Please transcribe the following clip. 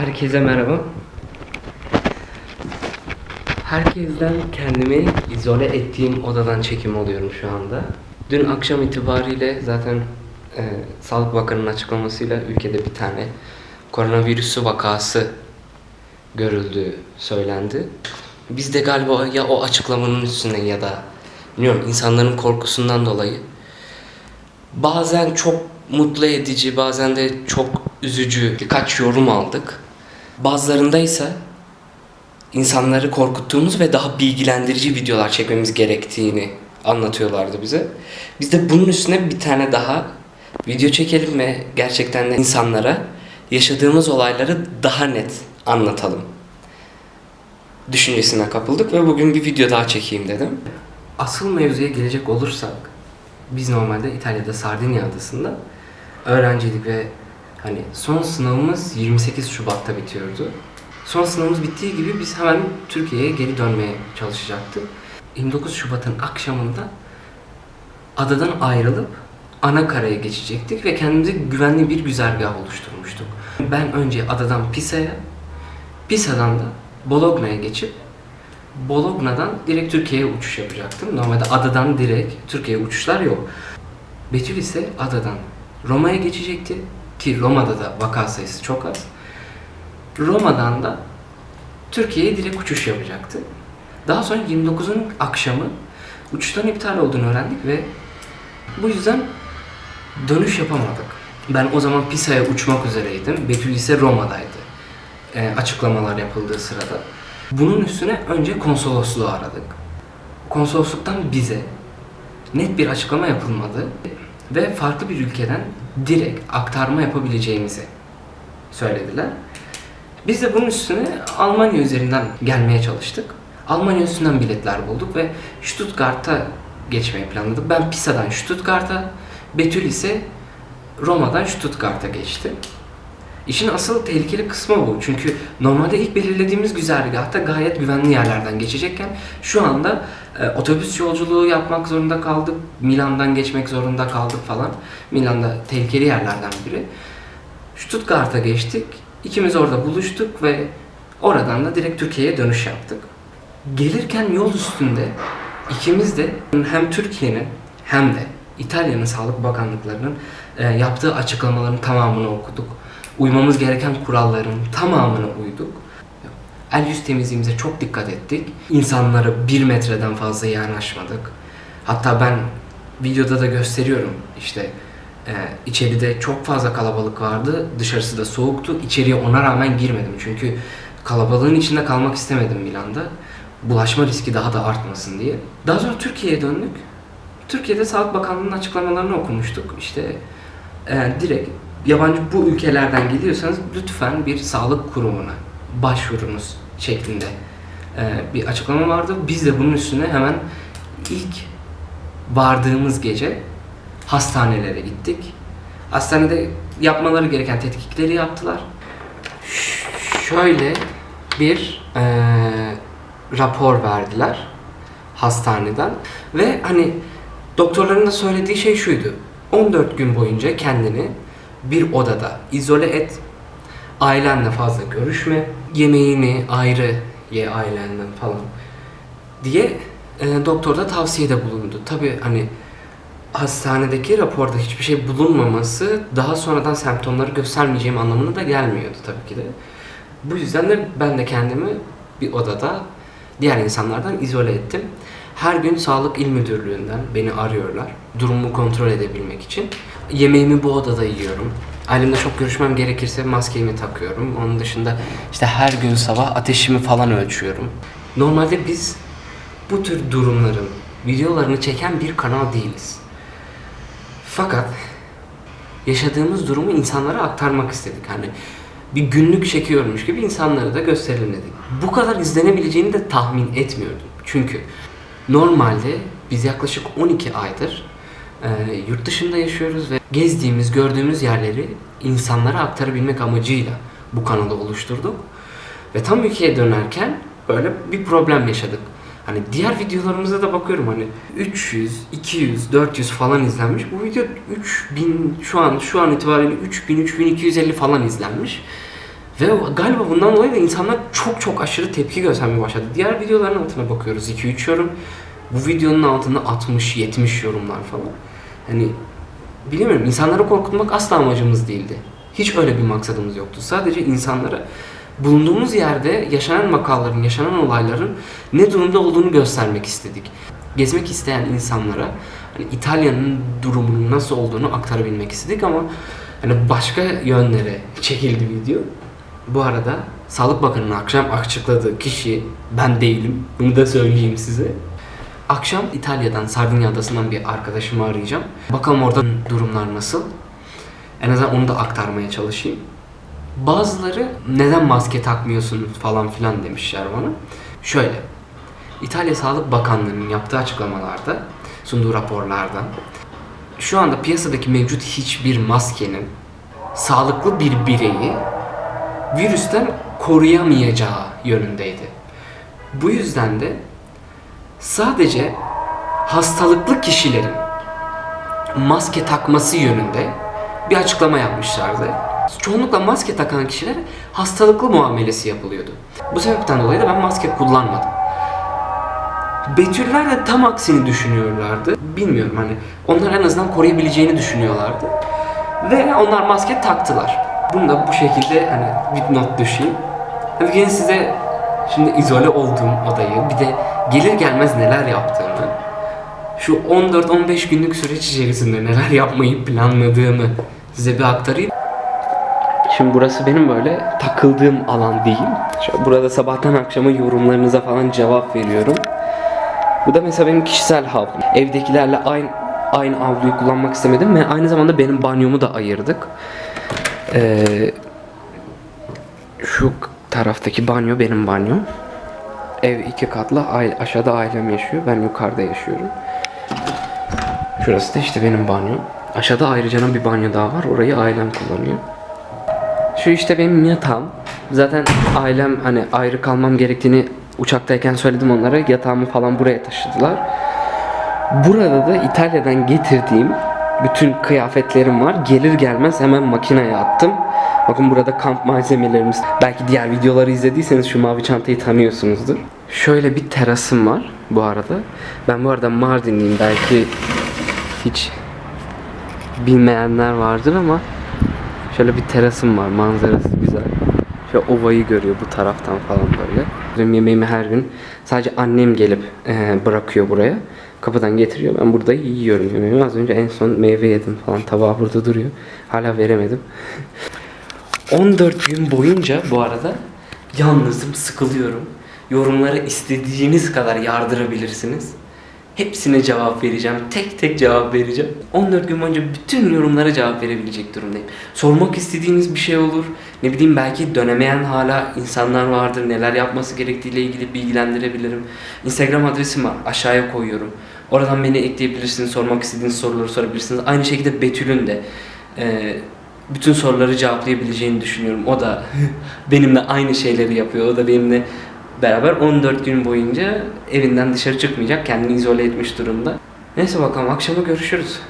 Herkese merhaba. Herkesten kendimi izole ettiğim odadan çekim oluyorum şu anda. Dün akşam itibariyle zaten e, Sağlık Bakanı'nın açıklamasıyla ülkede bir tane koronavirüsü vakası görüldüğü söylendi. Biz de galiba ya o açıklamanın üstüne ya da bilmiyorum insanların korkusundan dolayı bazen çok mutlu edici bazen de çok üzücü birkaç yorum aldık. Bazılarında ise insanları korkuttuğumuz ve daha bilgilendirici videolar çekmemiz gerektiğini anlatıyorlardı bize. Biz de bunun üstüne bir tane daha video çekelim ve gerçekten de insanlara yaşadığımız olayları daha net anlatalım düşüncesine kapıldık ve bugün bir video daha çekeyim dedim. Asıl mevzuya gelecek olursak biz normalde İtalya'da Sardinya adasında öğrenciydik ve hani son sınavımız 28 Şubat'ta bitiyordu. Son sınavımız bittiği gibi biz hemen Türkiye'ye geri dönmeye çalışacaktık. 29 Şubat'ın akşamında adadan ayrılıp ana karaya geçecektik ve kendimize güvenli bir güzergah oluşturmuştuk. Ben önce adadan Pisa'ya, Pisa'dan da Bologna'ya geçip Bologna'dan direkt Türkiye'ye uçuş yapacaktım. Normalde adadan direkt Türkiye'ye uçuşlar yok. Betül ise adadan Roma'ya geçecekti ki Roma'da da vaka sayısı çok az. Roma'dan da Türkiye'ye direkt uçuş yapacaktı. Daha sonra 29'un akşamı uçuşların iptal olduğunu öğrendik ve bu yüzden dönüş yapamadık. Ben o zaman Pisa'ya uçmak üzereydim. Betül ise Roma'daydı. Ee, açıklamalar yapıldığı sırada. Bunun üstüne önce konsolosluğu aradık. Konsolosluktan bize net bir açıklama yapılmadı ve farklı bir ülkeden direkt aktarma yapabileceğimizi söylediler. Biz de bunun üstüne Almanya üzerinden gelmeye çalıştık. Almanya üstünden biletler bulduk ve Stuttgart'a geçmeyi planladık. Ben Pisa'dan Stuttgart'a, Betül ise Roma'dan Stuttgart'a geçti. İşin asıl tehlikeli kısmı bu. Çünkü normalde ilk belirlediğimiz güzergahta gayet güvenli yerlerden geçecekken şu anda e, otobüs yolculuğu yapmak zorunda kaldık. Milan'dan geçmek zorunda kaldık falan. Milan'da tehlikeli yerlerden biri. Stuttgart'a geçtik. İkimiz orada buluştuk ve oradan da direkt Türkiye'ye dönüş yaptık. Gelirken yol üstünde ikimiz de hem Türkiye'nin hem de İtalya'nın Sağlık Bakanlıklarının e, yaptığı açıklamaların tamamını okuduk. Uymamız gereken kuralların tamamını uyduk. El yüz temizliğimize çok dikkat ettik. İnsanlara bir metreden fazla yanaşmadık. Hatta ben videoda da gösteriyorum işte e, içeride çok fazla kalabalık vardı. Dışarısı da soğuktu. İçeriye ona rağmen girmedim. Çünkü kalabalığın içinde kalmak istemedim Milan'da. Bulaşma riski daha da artmasın diye. Daha sonra Türkiye'ye döndük. Türkiye'de Sağlık Bakanlığı'nın açıklamalarını okumuştuk. İşte e, direkt yabancı bu ülkelerden geliyorsanız lütfen bir sağlık kurumuna başvurunuz şeklinde e, bir açıklama vardı. Biz de bunun üstüne hemen ilk vardığımız gece hastanelere gittik. Hastanede yapmaları gereken tetkikleri yaptılar. Şöyle bir e, rapor verdiler hastaneden ve hani doktorların da söylediği şey şuydu. 14 gün boyunca kendini bir odada izole et. Ailenle fazla görüşme. Yemeğini ayrı ye ailenden falan diye e, doktor da tavsiyede bulundu. Tabi hani hastanedeki raporda hiçbir şey bulunmaması daha sonradan semptomları göstermeyeceğim anlamına da gelmiyordu tabii ki de. Bu yüzden de ben de kendimi bir odada diğer insanlardan izole ettim. Her gün Sağlık İl Müdürlüğü'nden beni arıyorlar. Durumumu kontrol edebilmek için. Yemeğimi bu odada yiyorum. Ailemle çok görüşmem gerekirse maskemi takıyorum. Onun dışında işte her gün sabah ateşimi falan ölçüyorum. Normalde biz bu tür durumların videolarını çeken bir kanal değiliz. Fakat yaşadığımız durumu insanlara aktarmak istedik. Hani bir günlük çekiyormuş gibi insanlara da gösterelim dedik. Bu kadar izlenebileceğini de tahmin etmiyordum. Çünkü normalde biz yaklaşık 12 aydır e, yurt dışında yaşıyoruz ve gezdiğimiz, gördüğümüz yerleri insanlara aktarabilmek amacıyla bu kanalı oluşturduk. Ve tam ülkeye dönerken böyle bir problem yaşadık. Hani diğer videolarımıza da bakıyorum hani 300, 200, 400 falan izlenmiş. Bu video 3000 şu an şu an itibariyle 3000, 3250 falan izlenmiş. Ve galiba bundan dolayı da insanlar çok çok aşırı tepki göstermeye başladı. Diğer videoların altına bakıyoruz 2-3 yorum. Bu videonun altında 60-70 yorumlar falan. Hani bilemiyorum insanları korkutmak asla amacımız değildi. Hiç öyle bir maksadımız yoktu. Sadece insanlara bulunduğumuz yerde yaşanan vakaların, yaşanan olayların ne durumda olduğunu göstermek istedik. Gezmek isteyen insanlara hani İtalya'nın durumunun nasıl olduğunu aktarabilmek istedik ama hani başka yönlere çekildi video. Bu arada Sağlık Bakanı'nın akşam açıkladığı kişi ben değilim. Bunu da söyleyeyim size. Akşam İtalya'dan, Sardinya adasından bir arkadaşımı arayacağım. Bakalım orada durumlar nasıl. En azından onu da aktarmaya çalışayım. Bazıları neden maske takmıyorsun falan filan demişler bana. Şöyle, İtalya Sağlık Bakanlığı'nın yaptığı açıklamalarda, sunduğu raporlardan şu anda piyasadaki mevcut hiçbir maskenin sağlıklı bir bireyi virüsten koruyamayacağı yönündeydi. Bu yüzden de sadece hastalıklı kişilerin maske takması yönünde bir açıklama yapmışlardı. Çoğunlukla maske takan kişilere hastalıklı muamelesi yapılıyordu. Bu sebepten dolayı da ben maske kullanmadım. Betüller de tam aksini düşünüyorlardı. Bilmiyorum hani onlar en azından koruyabileceğini düşünüyorlardı. Ve onlar maske taktılar. Bunu da bu şekilde hani bir not düşeyim. Hadi gelin size şimdi izole olduğum odayı bir de gelir gelmez neler yaptığımı şu 14-15 günlük süreç içerisinde neler yapmayı planladığımı size bir aktarayım. Şimdi burası benim böyle takıldığım alan değil. Şöyle burada sabahtan akşama yorumlarınıza falan cevap veriyorum. Bu da mesela benim kişisel havlum. Evdekilerle aynı aynı avluyu kullanmak istemedim ve aynı zamanda benim banyomu da ayırdık. Ee, şu taraftaki banyo benim banyom. Ev iki katlı, aşağıda ailem yaşıyor, ben yukarıda yaşıyorum. Şurası da işte benim banyo. Aşağıda ayrıca bir banyo daha var, orayı ailem kullanıyor. Şu işte benim yatağım. Zaten ailem hani ayrı kalmam gerektiğini uçaktayken söyledim onlara. Yatağımı falan buraya taşıdılar. Burada da İtalya'dan getirdiğim bütün kıyafetlerim var. Gelir gelmez hemen makineye attım. Bakın burada kamp malzemelerimiz. Belki diğer videoları izlediyseniz şu mavi çantayı tanıyorsunuzdur. Şöyle bir terasım var bu arada. Ben bu arada Mardinliyim. Belki hiç bilmeyenler vardır ama şöyle bir terasım var. Manzarası güzel. Şöyle ovayı görüyor bu taraftan falan böyle. Benim yemeğimi her gün sadece annem gelip bırakıyor buraya. Kapıdan getiriyor. Ben burada yiyorum yemeğimi. Az önce en son meyve yedim falan. Tabağı burada duruyor. Hala veremedim. 14 gün boyunca bu arada yalnızım, sıkılıyorum. Yorumlara istediğiniz kadar yardırabilirsiniz. Hepsine cevap vereceğim. Tek tek cevap vereceğim. 14 gün boyunca bütün yorumlara cevap verebilecek durumdayım. Sormak istediğiniz bir şey olur. Ne bileyim belki dönemeyen hala insanlar vardır. Neler yapması gerektiğiyle ilgili bilgilendirebilirim. Instagram adresim var. Aşağıya koyuyorum. Oradan beni ekleyebilirsiniz. Sormak istediğiniz soruları sorabilirsiniz. Aynı şekilde Betül'ün de e, bütün soruları cevaplayabileceğini düşünüyorum. O da benimle aynı şeyleri yapıyor. O da benimle beraber 14 gün boyunca evinden dışarı çıkmayacak. Kendini izole etmiş durumda. Neyse bakalım akşama görüşürüz.